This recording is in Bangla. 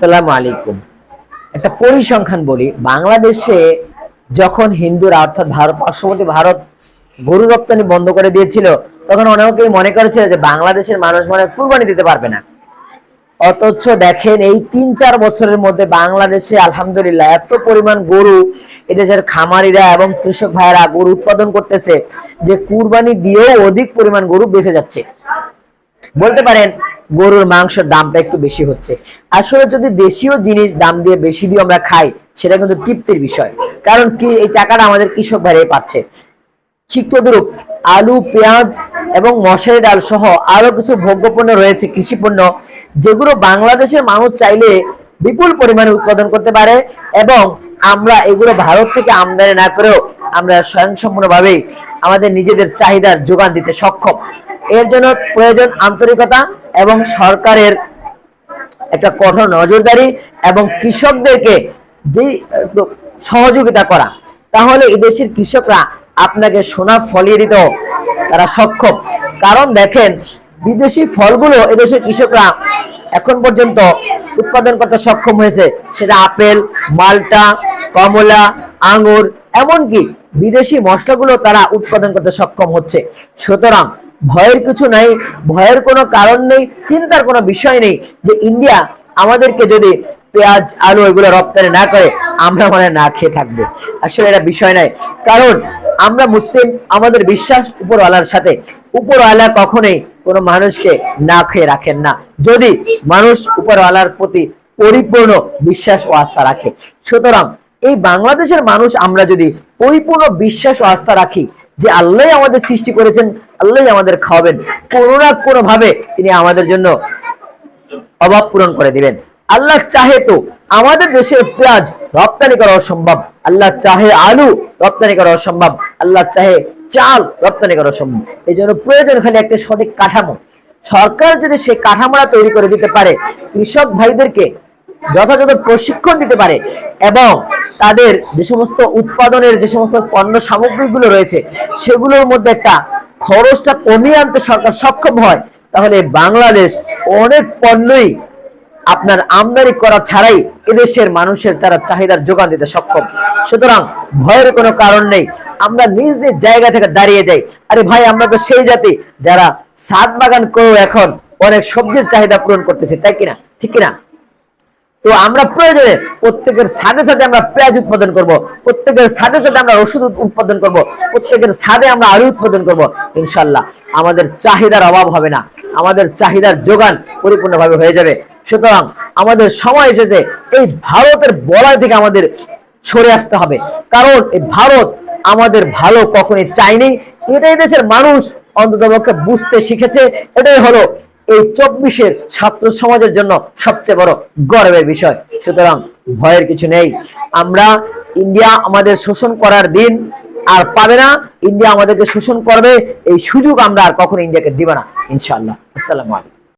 আসসালামু আলাইকুম। একটা পরিসংখ্যান বলি, বাংলাদেশে যখন হিন্দুরা, অর্থাৎ ভারত, পার্শ্ববর্তী ভারত গরু রপ্তানি বন্ধ করে দিয়েছিল, তখন অনেকেই মনে করেছিল যে বাংলাদেশের মানুষ মনে কুরবানি দিতে পারবে না। অথচ দেখেন, এই তিন চার বছরের মধ্যে বাংলাদেশে আলহামদুলিল্লাহ এত পরিমাণ গরু এদেশের খামারিরা এবং কৃষক ভাইয়েরা গরু উৎপাদন করতেছে, যে কুরবানি দিয়েও অধিক পরিমাণ গরু বেঁচে যাচ্ছে। বলতে পারেন গরুর মাংসের দামটা একটু বেশি হচ্ছে। আসলে যদি দেশীয় জিনিস দাম দিয়ে বেশি দিয়ে আমরা খাই, সেটা কিন্তু তৃপ্তির বিষয়। কারণ কি, এই টাকাটা আমাদের কৃষক ভাইরাই পাচ্ছে। চিত্তদ্রুপ আলু, পেঁয়াজ এবং মশারি ডাল সহ আরও কিছু ভোগ্যপণ্য রয়েছে কৃষি পণ্য যেগুলো বাংলাদেশের মানুষ চাইলে বিপুল পরিমাণে উৎপাদন করতে পারে এবং আমরা এগুলো ভারত থেকে আমদানি না করেও আমরা স্বয়ংসম্পূর্ণভাবেই আমাদের নিজেদের চাহিদার যোগান দিতে সক্ষম। এর জন্য প্রয়োজন আন্তরিকতা এবং সরকারের একটা কঠোর নজরদারি এবং কৃষকদেরকে যে, সহযোগিতা করা, তাহলে এদেশের কৃষকরা আপনাকে সোনা ফলিয়ে দিতেও তারা সক্ষম। কারণ দেখেন, বিদেশি ফলগুলো এদেশের কৃষকরা এখন পর্যন্ত উৎপাদন করতে সক্ষম হয়েছে। সেটা আপেল, মালটা, কমলা, আঙ্গুর, এমনকি বিদেশি মশলাগুলো তারা উৎপাদন করতে সক্ষম হচ্ছে। সুতরাং ভয়ের কিছু নাই, ভয়ের কোনো কারণ নেই, চিন্তার কোনো বিষয় নেই যে ইন্ডিয়া আমাদেরকে যদি পেঁয়াজ, আলু এগুলো রপ্তানি না করে, আমরা মানে না খেয়ে থাকব। আসলে এটা বিষয় নাই কারণ আমরা মুসলিম, আমাদের বিশ্বাস উপরওয়ালার সাথে। উপরওয়ালা কখনোই কোনো মানুষকে না খেয়ে রাখেন না। যদি মানুষ উপরওয়ালার প্রতি পরিপূর্ণ বিশ্বাস ও আস্থা রাখে। সুতরাং এই বাংলাদেশের মানুষ আমরা যদি পরিপূর্ণ বিশ্বাস ও আস্থা রাখি যে আল্লাহ আমাদের সৃষ্টি করেছেন আল্লাহ আমাদের খাওয়াবেন। কোনো না কোনো ভাবে তিনি আমাদের জন্য অভাব পূরণ করে দিবেন। আল্লাহ চাহে তো আমাদের দেশের পেঁয়াজ রপ্তানি করা অসম্ভব। আল্লাহ চাহে আলু রপ্তানি করা অসম্ভব। আল্লাহ চাহে চাল রপ্তানি করা অসম্ভব। এই জন্য প্রয়োজন খালি একটা সঠিক কাঠামো। সরকার যদি সেই কাঠামোটা তৈরি করে দিতে পারে, কৃষক ভাইদেরকে যথাযথ প্রশিক্ষণ দিতে পারে এবং তাদের যে সমস্ত উৎপাদনের যে সমস্ত পণ্য সামগ্রীগুলো রয়েছে, সেগুলোর মধ্যে একটা খরচটা কমিয়ে আনতে সরকার সক্ষম হয়, তাহলে বাংলাদেশ অনেক পণ্যই আপনার আমদানি করা ছাড়াই এদেশের মানুষের তারা চাহিদার যোগান দিতে সক্ষম। সুতরাং ভয়ের কোনো কারণ নেই, আমরা নিজ নিজ জায়গা থেকে দাঁড়িয়ে যাই। আরে ভাই, আমরা তো সেই জাতি যারা সাত বাগান করেও এখন অনেক সবজির চাহিদা পূরণ করতেছে, তাই কিনা? ঠিক কিনা? তো আমরা প্রয়োজনে প্রত্যেকের সাথে সাথে আমরা পেঁয়াজ উৎপাদন করব, প্রত্যেকের সাথে সাথে আমরা ওষুধ উৎপাদন করব, প্রত্যেকের সাথে আমরা আলু উৎপাদন করব। ইনশাল্লাহ আমাদের চাহিদার অভাব হবে না, আমাদের চাহিদার যোগান পরিপূর্ণভাবে হয়ে যাবে। সুতরাং আমাদের সময় এসেছে, এই ভারতের বলয় থেকে আমাদের সরে আসতে হবে। কারণ এই ভারত আমাদের ভালো কখনই চায়নি, এটাই দেশের মানুষ অন্ততপক্ষে বুঝতে শিখেছে। এটাই হলো এই চব্বিশের ছাত্র সমাজের জন্য সবচেয়ে বড় গর্বের বিষয়। সুতরাং ভয়ের কিছু নেই। আমরা ইন্ডিয়া আমাদের শোষণ করার দিন আর পাবে না। ইন্ডিয়া আমাদেরকে শোষণ করবে, এই সুযোগ আমরা আর কখনো ইন্ডিয়াকে দিব না, ইনশাআল্লাহ। আসসালামু আলাইকুম।